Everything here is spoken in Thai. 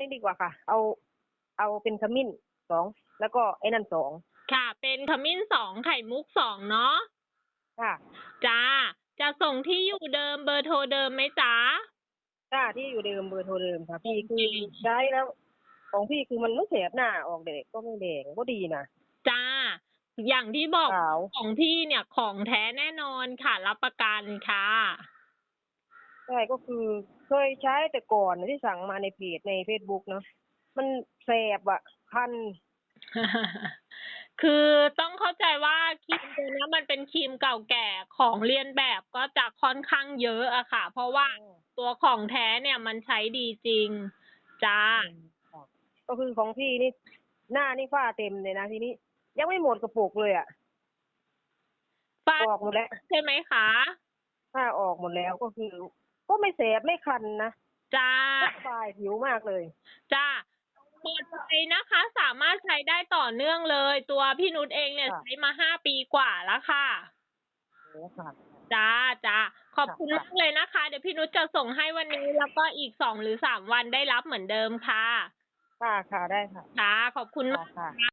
นี่ดีกว่าค่ะ เอาเอาเป็นขมิ้นสองแล้วก็ไอ้นั่นสองค่ะ เป็นขมิ้นสองไข่มุกสองเนาะค่ะจ้าจะส่งที่อยู่เดิมเบอร์โทรเดิมไหมจ๊ะค่ะที่อยู่เดิมเบอร์โทรเดิมค่ะ พี่โอเคคือใช้แล้ว ของพี่คือมันไม่แสบหน้าออกเด็กก็ไม่แดงก็ดีนะจ้า อย่างที่บอกขาว ของพี่เนี่ยของแท้แน่นอนค่ะ รับประกันค่ะ ใช่ก็คือเคยใช้แต่ก่อนที่สั่งมาในเพจในเฟซบุ๊กเนาะมันแสบอะคัน คือต้องเข้าใจว่าครีมตัวเนี้ยมันเป็นครีมเก่าแก่ของเรียนแบบก็จะค่อนข้างเยอะอะค่ะ เพราะว่าตัวของแท้เนี่ยมันใช้ดีจริงจ้า ก็คือของพี่นี่ หน้านี่ฝ้าเต็มเลยนะทีนี้ ยังไม่หมดกระปุกเลยอะฟ้าออกหมดแล้วใช่ไหมคะฝ้าออกหมดแล้วก็คือ ก็ไม่แสบไม่คันนะจ้าสบายผิวมากเลย จ้าปลอดภัยนะคะ สามารถใช้ได้ต่อเนื่องเลย ตัวพี่นุชเองเนี่ยค่ะ ใช้มาห้าปีกว่าแล้วค่ะ โอ้ค่ะ จ้าจ้าขอบคุณค่ะ มากเลยนะคะ เดี๋ยวพี่นุชจะส่งให้วันนี้ แล้วก็อีกสองหรือสามวันได้รับเหมือนเดิมค่ะค่ะค่ะได้ค่ะค่ะขอบคุณมาก ค่ะค่ะ